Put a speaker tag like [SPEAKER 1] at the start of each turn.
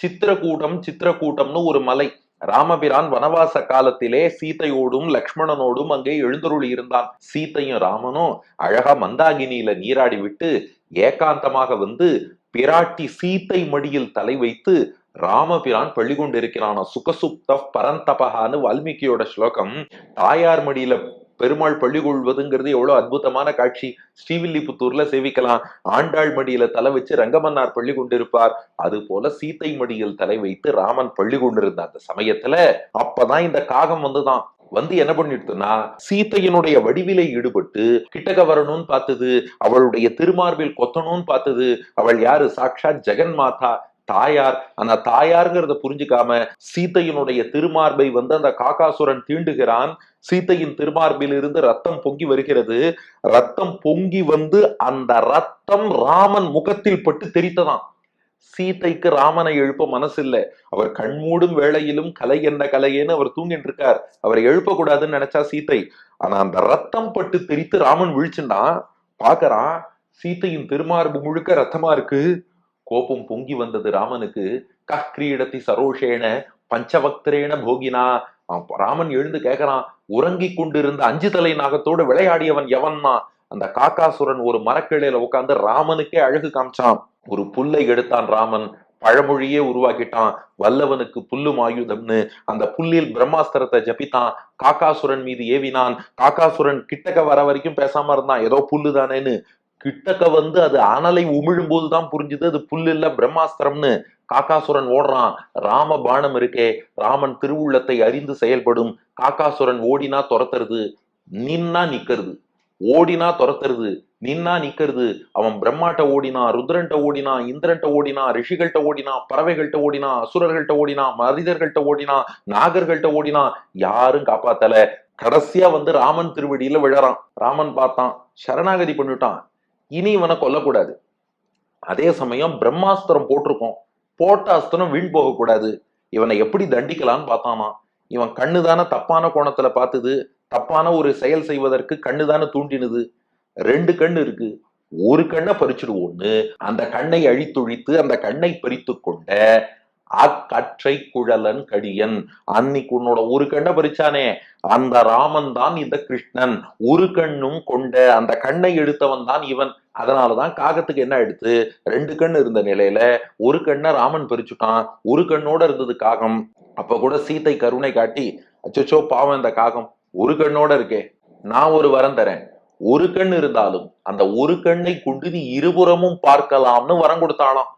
[SPEAKER 1] சித்திரக்கூட்டம் சித்திரக்கூட்டம்னு ஒரு மலை. ராமபிரான் வனவாச காலத்திலே சீதையோடும் லக்ஷ்மணனோடும் அங்கே எழுந்தருள் இருந்தான். சீதையும் ராமனும் அழகா மந்தாகினியில நீராடி விட்டு ஏகாந்தமாக வந்து பிராட்டி சீத்தை மடியில் தலை வைத்து ராமபிரான் பள்ளி கொண்டிருக்கிறான சுகசுப்த பரந்தபகான்னு வால்மீகியோட ஸ்லோகம் தாயார் மடியில பெருமாள் பள்ளி கொள்வதுங்கிறது எவ்வளவு அற்புதமான காட்சி. ஸ்ரீவில்லிபுத்தூர்ல சேவிக்கலாம். ஆண்டாள் மடியில தலை வச்சு ரங்கமன்னார் பள்ளி கொண்டிருப்பார். அது போல சீத்தை மடியில் தலை வைத்து ராமன் பள்ளி கொண்டிருந்த அந்த சமயத்துல அப்பதான் இந்த காகம் வந்துதான். வந்து என்ன பண்ணிடுதுன்னா சீத்தையினுடைய வடிவிலை ஈடுபட்டு கிட்டக்க வரணும்னு பார்த்தது. அவளுடைய திருமார்பில் கொத்தணும்னு பார்த்தது. அவள் யாரு? சாட்சாத் ஜெகன் மாதா தாயார் அந்த தாயாருங்கிறத புரிஞ்சுக்காம சீத்தையினுடைய திருமார்பை வந்து அந்த காக்காசுரன் தீண்டுகிறான். சீத்தையின் திருமார்பில் இருந்து ரத்தம் பொங்கி வருகிறது. ரத்தம் பொங்கி வந்து அந்த ரத்தம் ராமன் முகத்தில் பட்டு தெரித்ததான் சீதைக்கு ராமனை எழுப்ப மனசு இல்ல அவர் கண்மூடும் வேளையிலும் கலை என்ன கலையேன்னு அவர் தூங்கிட்டு இருக்கார் அவரை எழுப்பக்கூடாதுன்னு நினைச்சா சீதை ஆனா அந்த ரத்தம் பட்டு தெரித்து ராமன் விழிச்சுன்னா பாக்குறான் சீத்தையின் திருமார்பு முழுக்க ரத்தமா இருக்கு. கோபம் பொங்கி வந்தது ராமனுக்கு கக்ரீடத்தி சரோஷேன பஞ்சவக்திரேன போகினா. அவன் ராமன் எழுந்து கேட்கறான் உறங்கிக் கொண்டிருந்த அஞ்சு தலை நாகத்தோடு விளையாடியவன் எவன்னா? அந்த காக்காசுரன் ஒரு மரக்கிளையில உட்கார்ந்து ராமனுக்கே அழகு காமிச்சான். ஒரு புல்லை எடுத்தான் ராமன் பழமொழியே உருவாக்கிட்டான். வல்லவனுக்கு புல்லும் ஆயுதம்னு. அந்த புல்லில் பிரம்மாஸ்திரத்தை ஜபித்தான். காக்காசுரன் மீது ஏவினான். காக்காசுரன் கிட்டக்க வர வரைக்கும் பேசாம இருந்தான். ஏதோ புல்லு தானேன்னு கிட்டக்க வந்து அது அனலை உமிழும் போதுதான் புரிஞ்சுது. அது புல் இல்ல பிரம்மாஸ்திரம்னு காக்காசுரன் ஓடுறான். ராம பாணம் இருக்கே ராமன் திருவுள்ளத்தை அறிந்து செயல்படும். காக்காசுரன் ஓடினா துரத்துறது நின்னா நிக்கிறது ஓடினா துரத்துறது நின்னா நிக்கிறது அவன் பிரம்மாட்ட ஓடினா ருத்ரன்ட்ட ஓடினா இந்திரன்ட்ட ஓடினா ரிஷிகள்கிட்ட ஓடினா பறவைகள்கிட்ட ஓடினா அசுரர்கள்ட்ட ஓடினா மனிதர்கள்ட்ட ஓடினா நாகர்கள்ட்ட ஓடினா யாரும் காப்பாத்தல. கடைசியா வந்து ராமன் திருவடியில விழறான். ராமன் பார்த்தான் சரணாகதி பண்ணிட்டான் இனி இவனை கொல்லக்கூடாது. அதே சமயம் பிரம்மாஸ்திரம் போட்டிருக்கோம். போட்ட அஸ்திரம் வீண் போகக்கூடாது. இவனை எப்படி தண்டிக்கலான்னு பார்த்தானா. இவன் கண்ணு தானே தப்பான கோணத்துல பார்த்தது. தப்பான ஒரு செயல் செய்வதற்கு கண்ணு தானே தூண்டினது. ரெண்டு கண்ணு இருக்கு. ஒரு கண்ணை பறிச்சிடுவோன்னு அந்த கண்ணை அழித்தொழித்து அந்த கண்ணை பறித்து கொண்ட அக்கற்றை குழலன் கடியன். அன்னைக்கு உன்னோட ஒரு கண்ணை பறிச்சானே. அந்த ராமன் தான் இந்த கிருஷ்ணன். ஒரு கண்ணும் கொண்ட அந்த கண்ணை எடுத்தவன் தான் இவன். அதனாலதான் காகத்துக்கு என்ன எடுத்து? ரெண்டு கண் இருந்த நிலையில ஒரு கண்ணை ராமன் பறிச்சுட்டான். ஒரு கண்ணோட இருந்தது காகம். அப்ப கூட சீத்தை கருணை காட்டி அச்சோ பாவம் இந்த காகம். ஒரு கண்ணோட இருக்கே. நான் ஒரு வரம் தரேன். ஒரு கண் இருந்தாலும் அந்த ஒரு கண்ணை கொண்டு நீ இருபுறமும் பார்க்கலாம்னு வரம் கொடுத்தாலாம்